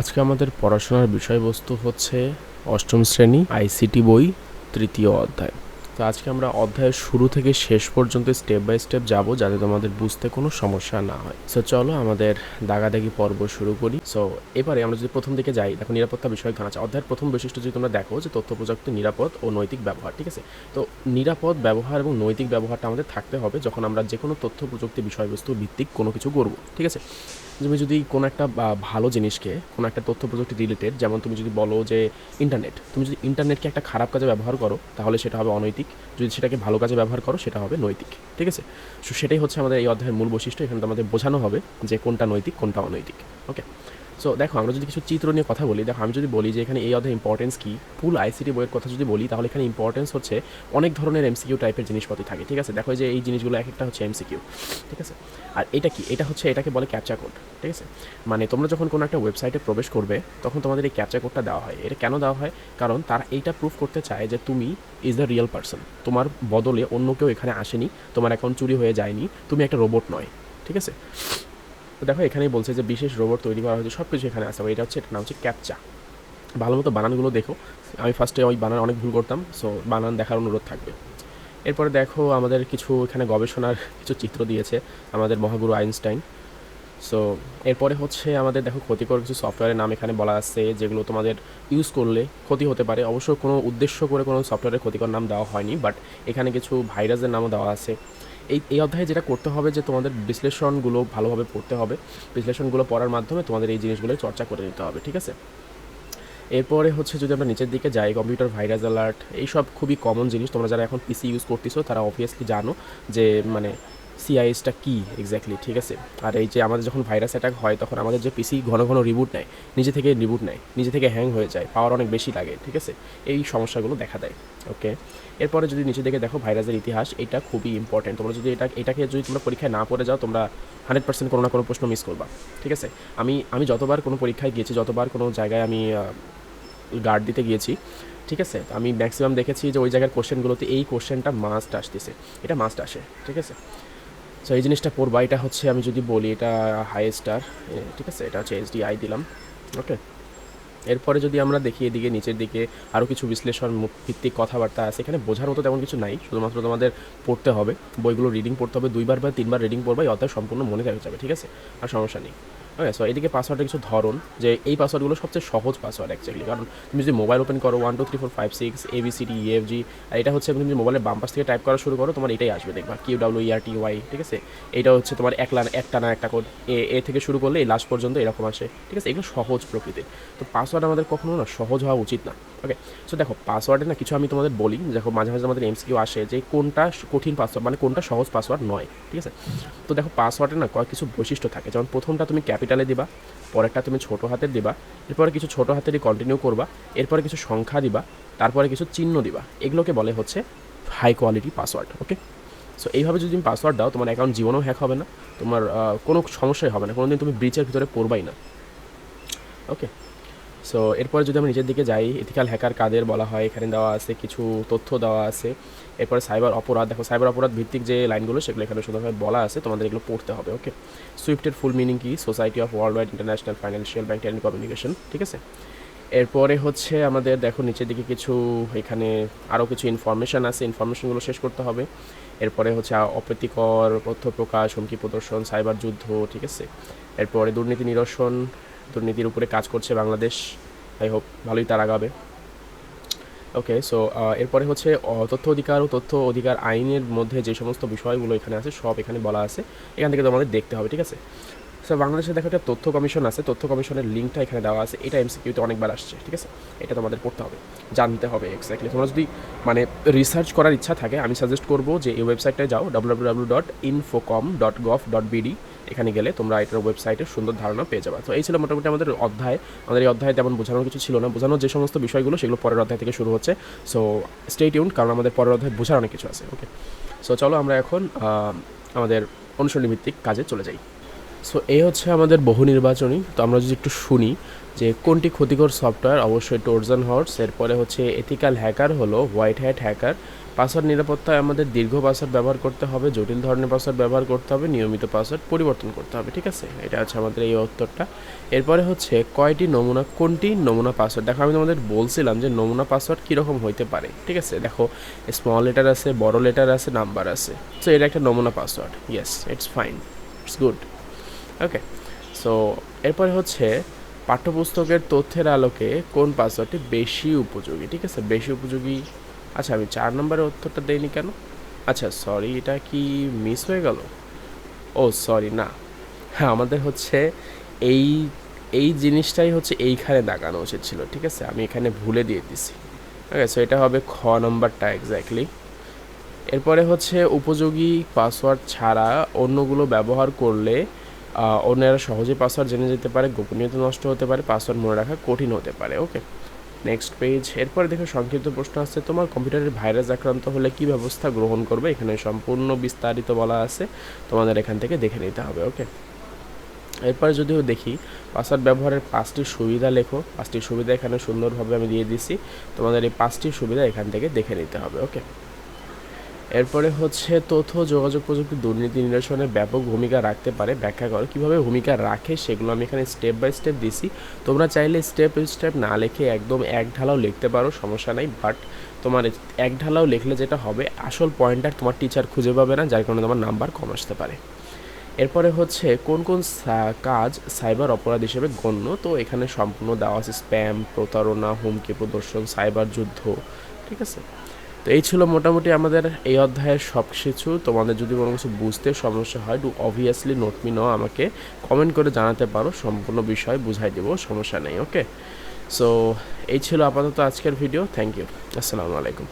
আজকে আমাদের পড়াশোনার বিষয়বস্তু হচ্ছে অষ্টম শ্রেণি আইসিটি বই, তৃতীয় অধ্যায়। তো আজকে আমরা অধ্যায়ের শুরু থেকে শেষ পর্যন্ত স্টেপ বাই স্টেপ যাব যাতে তোমাদের বুঝতে কোনো সমস্যা না হয়। সো চলো আমাদের দাগাদাগি পর্ব শুরু করি। সো এবারে আমরা যদি প্রথম দিকে যাই, দেখো নিরাপত্তা বিষয়ক ধারণা আছে। অধ্যায়ের প্রথম বৈশিষ্ট্য যদি তোমরা দেখো যে তথ্য প্রযুক্তি, নিরাপদ ও নৈতিক ব্যবহার, ঠিক আছে? তো নিরাপদ ব্যবহার এবং নৈতিক ব্যবহারটা আমাদের থাকতে হবে যখন আমরা যে কোনো তথ্য প্রযুক্তি বিষয়বস্তু ভিত্তিক কোনো কিছু করব, ঠিক আছে? তুমি যদি কোনো একটা ভালো জিনিসকে, কোনো একটা তথ্য প্রযুক্তি রিলেটেড যেমন তুমি যদি বলো যে ইন্টারনেট তুমি যদি ইন্টারনেটকে একটা খারাপ কাজে ব্যবহার করো, তাহলে সেটা হবে অনৈতিক। যদি সেটাকে ভালো কাজে ব্যবহার করো, সেটা হবে নৈতিক, ঠিক আছে? সো সেটাই হচ্ছে আমাদের এই অধ্যায়ের মূল বৈশিষ্ট্য, এখানে তোমাদের বোঝানো হবে যে কোনটা নৈতিক, কোনটা অনৈতিক ওকে সো দেখো, আমরা যদি কিছু চিত্র নিয়ে কথা বলি, দেখো, আমি যদি বলি যে এখানে এই অধ্যায় ইম্পর্টেন্স কি ফুল আইসিটি বইয়ের কথা যদি বলি, তাহলে এখানে ইম্পর্টেন্স হচ্ছে অনেক ধরনের এমসিকিউ টাইপের জিনিসপত্র থাকে, ঠিক আছে? দেখো যে এই জিনিসগুলো এক একটা হচ্ছে এমসিকিউ ঠিক আছে? আর এটা কি? এটা হচ্ছে, এটাকে বলে ক্যাপচা কোড ঠিক আছে? মানে তোমরা যখন কোনো একটা ওয়েবসাইটে প্রবেশ করবে, তখন তোমাদের এই ক্যাপচা কোডটা দেওয়া হয়। এটা কেন দেওয়া হয়? কারণ তারা এইটা প্রুফ করতে চায় যে তুমি ইজ দ্য রিয়েল পার্সন তোমার বদলে অন্য কেউ এখানে আসেনি, তোমার অ্যাকাউন্ট চুরি হয়ে যায়নি, তুমি একটা রোবট নয়, ঠিক আছে? তো দেখো, এখানেই বলছে যে বিশেষ রোবট তৈরি করা হয়েছে সব কিছু এখানে আছে। এটা হচ্ছে, এটা নাম হচ্ছে ক্যাপচা ভালো মতো বানানগুলো দেখো। আমি ফার্স্টে ওই বানান অনেক ভুল করতাম সো বানান দেখার অনুরোধ থাকবে। এরপরে দেখো, আমাদের কিছু এখানে গবেষণার কিছু চিত্র দিয়েছে আমাদের মহাগুরু আইনস্টাইন। সো এরপরে হচ্ছে আমাদের দেখো, ক্ষতিকর কিছু সফটওয়্যারের নাম এখানে বলা আছে, যেগুলো তোমাদের ইউজ করলে ক্ষতি হতে পারে। অবশ্য কোনো উদ্দেশ্য করে কোনো সফটওয়্যারের ক্ষতিকর নাম দেওয়া হয়নি বাট এখানে কিছু ভাইরাসের নামও দেওয়া আছে। এই এই অধ্যায়ে যেটা করতে হবে যে তোমাদের বিশ্লেষণগুলো ভালোভাবে পড়তে হবে, বিশ্লেষণগুলো পড়ার মাধ্যমে তোমাদের এই জিনিসগুলো চর্চা করে নিতে হবে, ঠিক আছে? এরপরে হচ্ছে যদি আমরা নিচের দিকে যাই কম্পিউটার ভাইরাস অ্যালার্ট এইসব খুবই কমন জিনিস, তোমরা যারা এখন পিসি ইউজ করতেছো, তারা অবভিয়াসলি জানো যে মানে সিআইএসটা কী এক্স্যাক্টলি ঠিক আছে? আর এই যে আমাদের যখন ভাইরাস অ্যাটাক হয়, তখন আমাদের যে পিসি ঘন ঘন রিবুট নেয়, নিজে থেকে রিবুট নেয়, নিজে থেকে হ্যাং হয়ে যায় পাওয়ার অনেক বেশি লাগে, ঠিক আছে? এই সমস্যাগুলো দেখা দেয় ওকে এরপরে যদি নিচে দিকে দেখো ভাইরাসের ইতিহাস, এটা খুবই ইম্পর্টেন্ট তোমরা যদি এটা, এটাকে যদি তোমরা পরীক্ষায় না পড়ে যাও, তোমরা হান্ড্রেড পার্সেন্ট কোনো না কোনো প্রশ্ন মিস করবা, ঠিক আছে? আমি আমি যতবার কোনো পরীক্ষায় গিয়েছি, যতবার কোনো জায়গায় আমি গার্ড দিতে গিয়েছি, ঠিক আছে? আমি ম্যাক্সিমাম দেখেছি যে ওই জায়গার কোশ্চেনগুলোতে এই কোশ্চেনটা মাস্ট আসতেছে, এটা মাস্ট আসে, ঠিক আছে? সো এই জিনিসটা পড়বা এটা হচ্ছে আমি যদি বলি, এটা হাই স্টার ঠিক আছে? এটা হচ্ছে এইচডিআই দিলাম ওকে এরপরে যদি আমরা দেখি এদিকে, নিচের দিকে আরও কিছু বিশ্লেষণ ভিত্তিক কথাবার্তা আছে, এখানে বোঝার মতো তেমন কিছু নাই, শুধুমাত্র তোমাদের পড়তে হবে। বইগুলো রিডিং পড়তে হবে, দুইবার বা তিনবার রিডিং পড়বে অতএব সম্পূর্ণ মনে রাখা যাবে, ঠিক আছে? আর সমস্যা নেই। ওকে সো এদিকে পাসওয়ার্ডের কিছু ধরন, যে এই পাসওয়ার্ডগুলো সবচেয়ে সহজ পাসওয়ার্ড অ্যাকচুয়ালি কারণ তুমি যদি মোবাইল ওপেন করো one two three four five six A B C D F G আর এটা হচ্ছে তুমি যদি মোবাইলের বাম পাশ থেকে টাইপ করা শুরু করো, তোমার এটাই আসবে দেখবা Q W E R T Y ঠিক আছে? এটা হচ্ছে তোমার এক লান একটা না একটা কোড এ এ থেকে শুরু করলে এই লাস্ট পর্যন্ত এরকম আসে, ঠিক আছে? এগুলো সহজ প্রকৃতির। তো পাসওয়ার্ড আমাদের কখনো না সহজ হওয়া উচিত না। ওকে সো দেখো পাসওয়ার্ডে না কিছু আমি তোমাদের বলি। দেখো, মাঝে মাঝে আমাদের এমসিকিউ আসে যে কোনটা কঠিন পাসওয়ার্ড মানে কোনটা সহজ পাসওয়ার্ড নয়, ঠিক আছে? তো দেখো পাসওয়ার্ডে না কয়েক কিছু বৈশিষ্ট্য থাকে। যেমন প্রথমটা তুমি ক্যাপিটালে দিবা, পরেরটা তুমি ছোট হাতের দিবা, এরপরে কিছু ছোট হাতেরই কন্টিনিউ করবা, এরপরে কিছু সংখ্যা দিবা, তারপরে কিছু চিহ্ন দিবা। এগুলোকে বলে হচ্ছে high quality password okay so এইভাবে যদি তুমি পাসওয়ার্ড দাও, তোমার অ্যাকাউন্ট জীবনেও হ্যাক হবে না, তোমার কোনো সমস্যাই হবে না, কোনোদিন তুমি ব্রিচের ভিতরে পড়বাই না ওকে সো এরপরে যদি আমরা নিচের দিকে যাই এথিক্যাল হ্যাকার কাদের বলা হয়, এখানে দেওয়া আছে, কিছু তথ্য দেওয়া আছে। এরপর সাইবার অপরাধ, দেখো সাইবার অপরাধ ভিত্তিক যে লাইনগুলো, সেগুলো এখানে সুন্দরভাবে বলা আছে, তোমাদের এগুলো পড়তে হবে ওকে সুইফটের ফুল মিনিং কি? Society of worldwide international financial bank and communication ঠিক আছে? এরপরে হচ্ছে আমাদের, দেখো নিচের দিকে কিছু, এখানে আরও কিছু ইনফরমেশান আছে ইনফরমেশনগুলো শেষ করতে হবে। এরপরে হচ্ছে অপ্রীতিকর তথ্য প্রকাশ, হুমকি প্রদর্শন সাইবার যুদ্ধ, ঠিক আছে? এরপরে দুর্নীতি নিরসন দুর্নীতির উপরে কাজ করছে বাংলাদেশ। আই হোপ ভালোই তার আগাবে। ওকে সো এরপরে হচ্ছে তথ্য অধিকার ও তথ্য অধিকার আইনের মধ্যে যে সমস্ত বিষয়গুলো এখানে আছে, সব এখানে বলা আছে। এখান থেকে তোমাদের দেখতে হবে, ঠিক আছে? স্যার বাংলাদেশে দেখো একটা তথ্য কমিশন আছে। তথ্য কমিশনের লিঙ্কটা এখানে দেওয়া আছে। এটা এমসিকিউতে অনেকবার আসছে, ঠিক আছে? এটা তোমাদের পড়তে হবে, জানতে হবে এক্স্যাক্টলি তোমরা যদি মানে রিসার্চ করার ইচ্ছা থাকে, আমি সাজেস্ট করব যে এই ওয়েবসাইটটায় যাও W W dot infocom dot gov dot BD এখানে গেলে তোমরা এটার ওয়েবসাইটের সুন্দর ধারণা পেয়ে যাবে। তো এই ছিল মোটামুটি আমাদের অধ্যায়। আমাদের এই অধ্যায়ে তেমন বোঝানোর কিছু ছিল না। বোঝানোর যে সমস্ত বিষয়গুলো, সেগুলো পরের অধ্যায় থেকে শুরু হচ্ছে। সো স্টে টিউন কারণ আমাদের পরের অধ্যায় বোঝার অনেক কিছু আছে ওকে সো চলো আমরা এখন আমাদের অনুসরণ ভিত্তিক কাজে চলে যাই। সো এই হচ্ছে আমাদের বহু নির্বাচনী। তো আমরা যদি একটু শুনি যে কোনটি ক্ষতিকর সফটওয়্যার, অবশ্যই টোরজান হর্স এরপরে হচ্ছে এথিক্যাল হ্যাকার হলো হোয়াইট হ্যাট হ্যাকার পাসওয়ার্ড নিরাপত্তায় আমাদের দীর্ঘ পাসওয়ার্ড ব্যবহার করতে হবে, জটিল ধরনের পাসওয়ার্ড ব্যবহার করতে হবে, নিয়মিত পাসওয়ার্ড পরিবর্তন করতে হবে, ঠিক আছে? এটা হচ্ছে আমাদের এই উত্তরটা। এরপরে হচ্ছে কয়টি নমুনা, কোনটি নমুনা পাসওয়ার্ড দেখো, আমি তোমাদের বলছিলাম যে নমুনা পাসওয়ার্ড কীরকম হইতে পারে, ঠিক আছে? দেখো স্মল লেটার আছে, বড় লেটার আছে নাম্বার আছে। সো এটা একটা নমুনা password yes it's fine it's good okay so এরপরে হচ্ছে পাঠ্যপুস্তকের তথ্যের আলোকে কোন পাসওয়ার্ডটি বেশি উপযোগী? ঠিক আছে? বেশি উপযোগী? আচ্ছা আমি চার নম্বরের উত্তরটা দেইনি কেন? আচ্ছা সরি এটা কি মিস হয়ে গেল? ও সরি না। হ্যাঁ আমাদের হচ্ছে এই এই জিনিসটাই হচ্ছে এইখানে দাগানো উচিত ছিল, ঠিক আছে? আমি এখানে ভুলে দিয়ে দিছি। ওকে সো এটা হবে খ নম্বরটা এক্স্যাক্টলি এরপরে হচ্ছে উপযোগী পাসওয়ার্ড ছাড়া অন্যগুলো ব্যবহার করলে অন্যেরা সহজে পাসওয়ার্ড জেনে যেতে পারে, গোপনীয়তা নষ্ট হতে পারে পাসওয়ার্ড মনে রাখা কঠিন হতে পারে ওকে নেক্সট পেজ এরপরে দেখো সংক্ষিপ্ত প্রশ্ন আছে তোমার কম্পিউটারের ভাইরাস আক্রান্ত হলে কি ব্যবস্থা গ্রহণ করবে? এখানে সম্পূর্ণ বিস্তারিত বলা আছে, তোমাদের এখান থেকে দেখে নিতে হবে ওকে এরপরে যদিও দেখি পাসওয়ার্ড ব্যবহারের পাঁচটি সুবিধা লেখো, পাঁচটি সুবিধা এখানে সুন্দরভাবে আমি দিয়ে দিছি, তোমাদের এই পাঁচটি সুবিধা এখান থেকে দেখে নিতে হবে ওকে এরপরে হচ্ছে তথ্য যোগাযোগ প্রযুক্তি দুর্নীতি নিরসনে ব্যাপক ভূমিকা রাখতে পারে ব্যাখ্যা করো। কীভাবে ভূমিকা রাখে সেগুলো আমি এখানে স্টেপ বাই স্টেপ দিছি। তোমরা চাইলে স্টেপ বাই স্টেপ না লিখে একদম এক ঢালাও লিখতে পারো, সমস্যা নাই। বাট তোমার এক ঢালাও লিখলে যেটা হবে, আসল পয়েন্টটা তোমার টিচার খুঁজে পাবে না, যার কারণে তোমার নাম্বার কম আসতে পারে। এরপরে হচ্ছে কোন কোন কাজ সাইবার অপরাধ হিসেবে গণ্য? তো এখানে সম্পূর্ণ দেওয়া আছে স্প্যাম প্রতারণা, হুমকি, প্রদর্শন সাইবার যুদ্ধ, ঠিক আছে? তো এই ছিল মোটামুটি আমাদের এই অধ্যায়ের সব কিছু। তোমাদের যদি কোনো কিছু বুঝতে সমস্যা হয় to obviously note me now আমাকে কমেন্ট করে জানাতে পারো। সম্পূর্ণ বিষয় বুঝাই দেবো, সমস্যা নেই ওকে সো এই ছিল আপাতত আজকের ভিডিও থ্যাংক ইউ আসসালামু আলাইকুম।